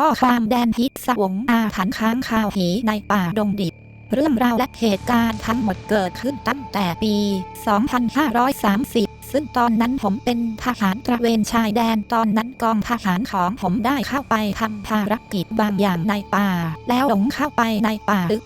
ข้อความแดนพิษสวงอาถรรพ์ค้างคาวหีในป่าดงดิบ เรื่องราวและเหตุการณ์ทั้งหมดเกิดขึ้นตั้งแต่ปี 2530 ซึ่งตอนนั้นผมเป็นทหารตระเวนชายแดนตอนนั้นกองทหารของผมได้เข้าไปทำภารกิจบางอย่างในป่า แล้วหลงเข้าไปในป่าลึก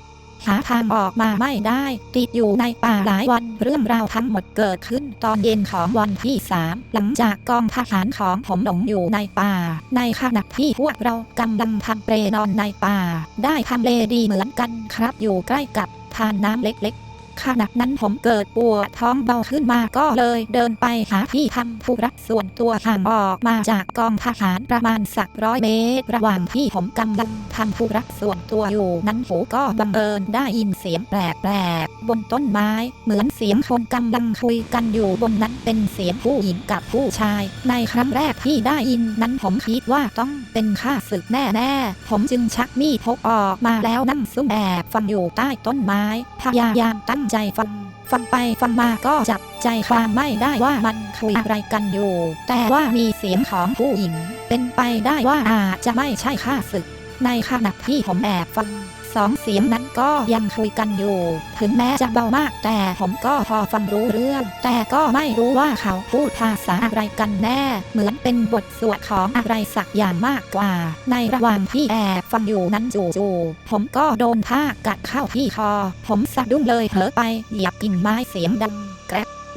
หาทางออกมาไม่ได้ ติดอยู่ในป่าหลายวันเรื่องราวทั้งหมดเกิดขึ้นตอนเย็นของวันที่3หลังจากกองทหารของผมหลงอยู่ในป่า ในขณะที่พวกเรากำลังทำเปรนอนในป่า ได้ทำเลดีเหมือนกันครับอยู่ใกล้กับทานน้ำเล็กๆ ขณะนั้นผมเกิดปวดท้องเบาขึ้นมาก็เลยเดินไปหาที่ทำธุระส่วนตัวห่างออกมาจากกองทหารประมาณสักร้อยเมตร ระหว่างที่ผมกำลังทำธุระส่วนตัวอยู่นั้นหูก็บังเอิญได้ยินเสียงแปลกๆบนต้นไม้ เหมือนเสียงคนกำลังคุยกันอยู่บนนั้นเป็นเสียงผู้หญิงกับผู้ชาย ในครั้งแรกที่ได้ยินนั้นผมคิดว่าต้องเป็นข้าศึกแน่ๆผมจึงชักมีดพกออกมาแล้วนั่งซุ่มแอบฟังอยู่ใต้ต้นไม้พยายามตั้งใจฟัง ฟังไปฟังมาก็จับใจความไม่ได้ว่ามันคุยอะไรกันอยู่ แต่ว่ามีเสียงของผู้หญิง เป็นไปได้ว่าอาจจะไม่ใช่ข้าศึก ในขณะที่ผมแอบฟัง สองเสียงนั้นก็ยังคุยกันอยู่ ถึงแม้จะเบามาก แต่ผมก็พอฟังรู้เรื่อง แต่ก็ไม่รู้ว่าเขาพูดภาษาอะไรกันแน่ เหมือนเป็นบทสวดของอะไรสักอย่างมากกว่า ในระหว่างที่แอบฟังอยู่นั้นจู่ๆผมก็โดนผ้ากัดเข้าที่คอ ผมสะดุ้งเลยเผลอไปเหยียบกิ่งไม้เสียงดัง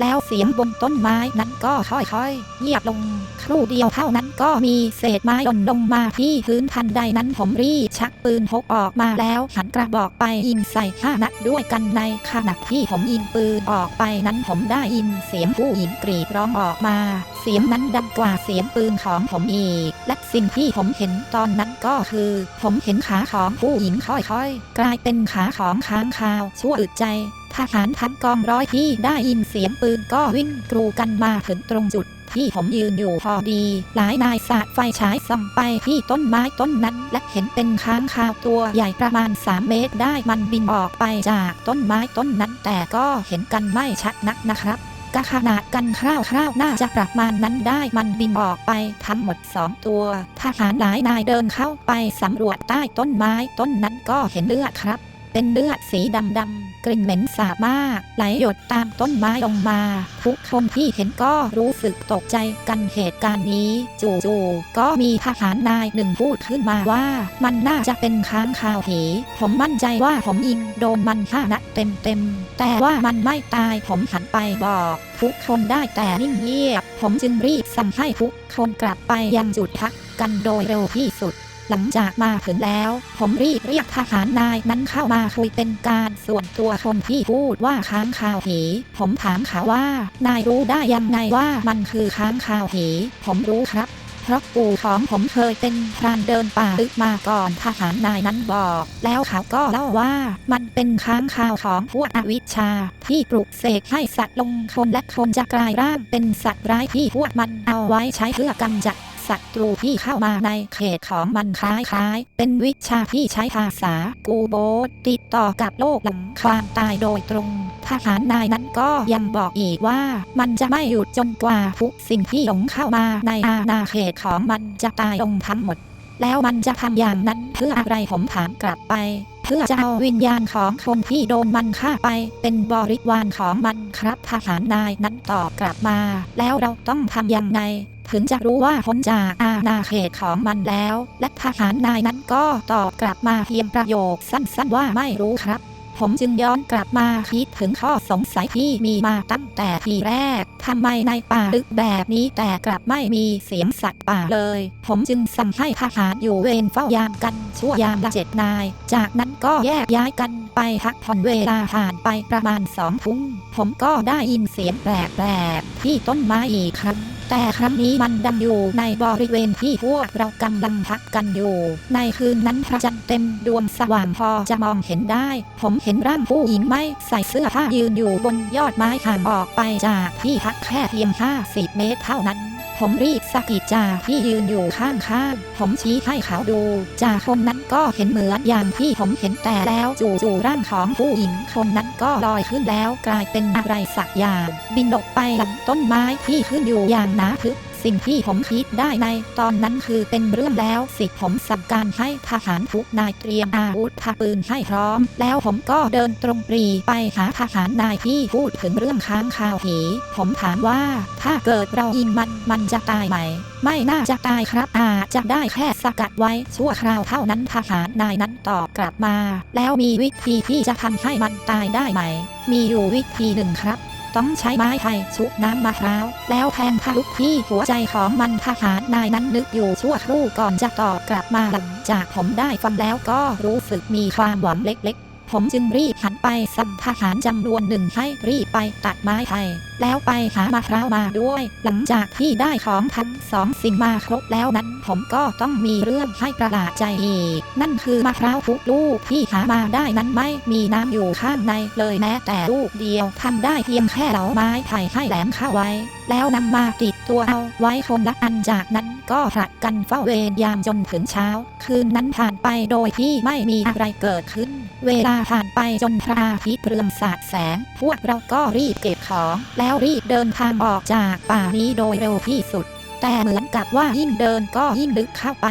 แล้วเสียงบนต้นไม้นั้นก็ค่อยๆเงียบลง ครู่เดียวเท่านั้นก็มีเศษไม้หล่นลงมาที่พื้นทันใดนั้นผมรีบชักปืนพกออกมาแล้วหันกระบอกไปยิงใส่ห้านัดด้วยกันในขณะที่ผมยิงปืนออกไปนั้นผมได้ยินเสียงผู้หญิงกรีดร้องออกมา เสียงนั้นดังกว่าเสียงปืนของผมอีก และสิ่งที่ผมเห็นตอนนั้นก็คือ ผมเห็นขาของผู้หญิงค่อยๆ กลายเป็นขาของค้างคาวชั่วอึดใจ ทหารทั้งกองร้อยที่ได้ยินเสียงปืนก็วิ่งกรูกันมาถึงตรงจุดที่ผมยืนอยู่พอดี หลายนายสาดไฟฉายส่องไปที่ต้นไม้ต้นนั้น และเห็นเป็นค้างคาวตัวใหญ่ประมาณ 3 เมตรได้มันบินออกไปจากต้นไม้ต้นนั้น แต่ก็เห็นกันไม่ชัดนักนะครับก็ขนาดกันคร่าวๆน่าจะประมาณนั้นได้มันบินออกไปทั้งหมดสองตัวทหารหลายนายเดินเข้าไปสำรวจใต้ต้นไม้ต้นนั้นก็เห็นเลือดครับ เป็นเลือดสีดำดำกลิ่นเหม็นสาบมากไหลหยดตามต้นไม้ลงมา ทุกคนที่เห็นก็รู้สึกตกใจกันเหตุการณ์นี้ จู่ๆก็มีทหารนายหนึ่งพูดขึ้นมาว่ามันน่าจะเป็นค้างคาวผี ผมมั่นใจว่าผมยิงโดนมันห้านัดเต็มๆ แต่ว่ามันไม่ตายผมหันไปบอก ทุกคนได้แต่นิ่งเงียบ ผมจึงรีบสั่งให้ทุกคนกลับไปยังจุดพักกันโดยเร็วที่สุด หลังจากมาถึงแล้ว ผมรีบเรียกทหารนายนั้นเข้ามาคุยเป็นการส่วนตัวคนที่พูดว่าค้างคาวผี ผมถามเขาว่า นายรู้ได้ยังไงว่ามันคือค้างคาวผี ผมรู้ครับเพราะปู่ของผมเคยเป็นพรานเดินป่าลึกมาก่อนทหารนายนั้นบอก แล้วเขาก็เล่าว่ามันเป็นค้างคาวของพวกอวิชชา ที่ปลุกเสกให้สัตว์ลงคนและคนจะกลายร่างเป็นสัตว์ร้ายที่พวกมันเอาไว้ใช้เพื่อกำจัด ศัตรูที่เข้ามาในเขตของมันคล้ายๆ เป็นวิชาที่ใช้ภาษากูโบทติดต่อกับโลกหลังความตายโดยตรงทหารนายนั้นก็ยังบอกอีกว่า มันจะไม่หยุดจนกว่าทุกสิ่งที่หลงเข้ามาในอาณาเขตของมันจะตายลงทั้งหมด แล้วมันจะทำอย่างนั้นเพื่ออะไรผมถามกลับไปเพื่อจะเอาวิญญาณของคนที่โดนมันฆ่าไป เป็นบริวารของมันครับทหารนายนั้นตอบกลับมา แล้วเราต้องทำยังไง ถึงจะรู้ว่าพ้นจากอาณาเขตของมันแล้ว และทหารนายนั้นก็ตอบกลับมาเพียงประโยคสั้นๆว่าไม่รู้ครับ ผมจึงย้อนกลับมาคิดถึงข้อสงสัยที่มีมาตั้งแต่ทีแรกทำไมในป่าลึกแบบนี้แต่กลับไม่มีเสียงสัตว์ป่าเลย ผมจึงสั่งให้ทหารอยู่เวรเฝ้ายามกันชั่วยามละเจ็ดนาย จากนั้นก็แยกย้ายกันไปพักผ่อนเวลาผ่านไปประมาณสองทุ่มผมก็ได้ยินเสียงแปลกๆที่ต้นไม้อีกครั้ง แต่ครั้งนี้มันดังอยู่ในบริเวณที่พวกเรากำลังพักกันอยู่ ในคืนนั้นพระจันทร์เต็มดวงสว่างพอจะมองเห็นได้ ผมเห็นร่างผู้หญิงไม่ใส่เสื้อผ้ายืนอยู่บนยอดไม้ห่างออกไปจากที่พักแค่เพียง 50 เมตรเท่านั้น ผมรีบสกิดจ่าที่ยืนอยู่ข้างๆ ผมชี้ให้เขาดู จ่าคนนั้นก็เห็นเหมือนอย่างที่ผมเห็นแต่แล้วจู่ๆร่างของผู้หญิงคนนั้นก็ลอยขึ้นแล้วกลายเป็นอะไรสักอย่าง บินออกไปหลังต้นไม้ที่ขึ้นอยู่อย่างหนาทึบ สิ่งที่ผมคิดได้ในตอนนั้นคือเป็นเรื่องแล้วสิผมสั่งการให้ทหารทุกนายเตรียมอาวุธพาปืนให้พร้อม แล้วผมก็เดินตรงปรีไปหาทหารนายที่พูดถึงเรื่องค้างคาวผี ผมถามว่าถ้าเกิดเรายิงมันมันจะตายไหมไม่น่าจะตายครับอาจจะได้แค่สกัดไว้ชั่วคราวเท่านั้นทหารนายนั้นตอบกลับมา แล้วมีวิธีที่จะทำให้มันตายได้ไหม มีอยู่วิธีหนึ่งครับ ต้องใช้ไม้ไผ่ชุบน้ำมะพร้าว แล้วแทงทะลุที่หัวใจของมันทหารนายนั้นนึกอยู่ชั่วครู่ก่อนจะตอบกลับมาหลังจากผมได้ฟังแล้วก็รู้สึกมีความหวังเล็กๆ ผมจึงรีบหันไปสั่งทหารจำนวนหนึ่งให้รีบไปตัดไม้ไผ่แล้วไปหามะพร้าวมาด้วย หลังจากที่ได้ของทั้งสองสิ่งมาครบแล้วนั้น ผมก็ต้องมีเรื่องให้ประหลาดใจอีก นั่นคือมะพร้าวทุกลูกที่หามาได้นั้นไม่มีน้ำอยู่ข้างในเลยแม้แต่ลูกเดียวทำได้เพียงแค่เหลาไม้ไผ่ให้แหลมเข้าไว้ แล้วนำมาติดตัวเอาไว้คนละอันจากนั้นก็ผลัดกันเฝ้าเวรยามจนถึงเช้า คืนนั้นผ่านไปโดยที่ไม่มีอะไรเกิดขึ้น เวลาผ่านไปจนพระอาทิตย์เรืองสาดแสง พวกเราก็รีบเก็บของแล้แล้วรีบเดินทางออกจากป่านี้โดยเร็วที่สุด แต่เหมือนกับว่ายิ่งเดินก็ยิ่งลึกเข้าไป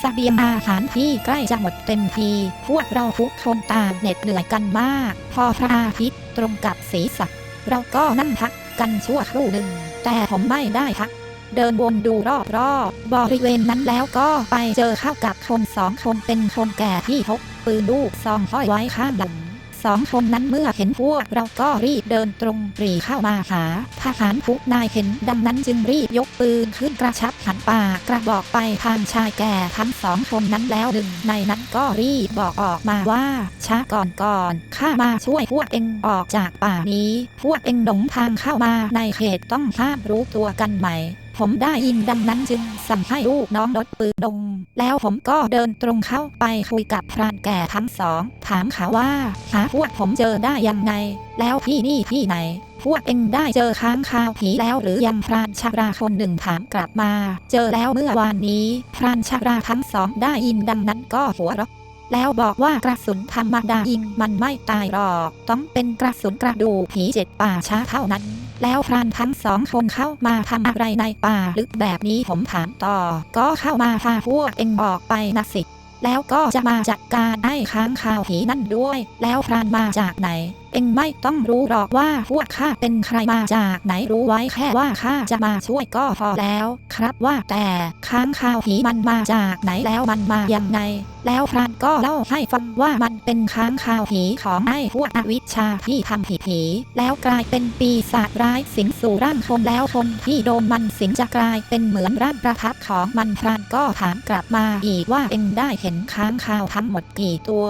สเสบียงอาหารที่ใกล้จะหมดเต็มที พวกเราทุกคนต่างเหน็ดเหนื่อยกันมาก พอพระอาทิตย์ตรงกับสีสักเราก็นั่งพักกันชั่วครู่หนึ่ง แต่ผมไม่ได้พัก เดินวนดูรอบๆบริเวณนั้นแล้วก็ไปเจอเข้ากับคนสองคนเป็นคนแก่ที่พกปืนลูกซองห้อยไว้ข้างหลัง สองคนนั้นเมื่อเห็นพวกเราก็รีบเดินตรงปรีเข้ามาหาทหารทุกนายเห็นดังนั้นจึงรีบยกปืนขึ้นกระชับหันปากกระบอกไปทางชายแก่ทั้งสองคนนั้นแล้วหนึ่งในนั้นก็รีบบอกออกมาว่า ช้าก่อนก่อนข้ามาช่วยพวกเองออกจากป่านี้ พวกเองหลงทางเข้ามาในเขตต้องห้ามรู้ตัวกันใหม่ ผมได้ยินดังนั้นจึงสั่งให้ลูกน้องลดปืนลง แล้วผมก็เดินตรงเข้าไปคุยกับพรานแก่ทั้งสอง ถามเขาว่า หาพวกผมเจอได้ยังไง แล้วที่นี่ที่ไหน พวกเองได้เจอค้างคาวผีแล้วหรือยังพรานชาราคนหนึ่งถามกลับมา เจอแล้วเมื่อวานนี้ พรานชาราทั้งสองได้ยินดังนั้นก็หัวเราะแล้วบอกว่ากระสุนธรรมดายิงมันไม่ตายหรอก ต้องเป็นกระสุนกระดูกผีเจ็ดป่าช้าเท่านั้น แล้วพรานทั้งสองคนเข้ามาทำอะไรในป่าลึกแบบนี้ผมถามต่อ ก็เข้ามาพาพวกเองออกไปนะสิ แล้วก็จะมาจัดการให้ค้างคาวผีนั่นด้วย แล้วพรานมาจากไหนเองไม่ต้องรู้หรอกว่าพวกข้าเป็นใครมาจากไหนรู้ไว้แค่ว่าข้าจะมาช่วยก็พอแล้ว ครับว่าแต่ค้างคาวผีมันมาจากไหนแล้วมันมายังไงแล้วพรานก็เล่าให้ฟังว่ามันเป็นค้างคาวผีของไอ้พวกอวิชชาที่ทำผิดผีแล้วกลายเป็นปีศาจร้ายสิงสู่ร่างคนแล้วคนที่โดนมันสิงจะกลายเป็นเหมือนร่างประทับของมันพรานก็ถามกลับมาอีกว่าเองได้เห็นค้างคาวทั้งหมดกี่ตัว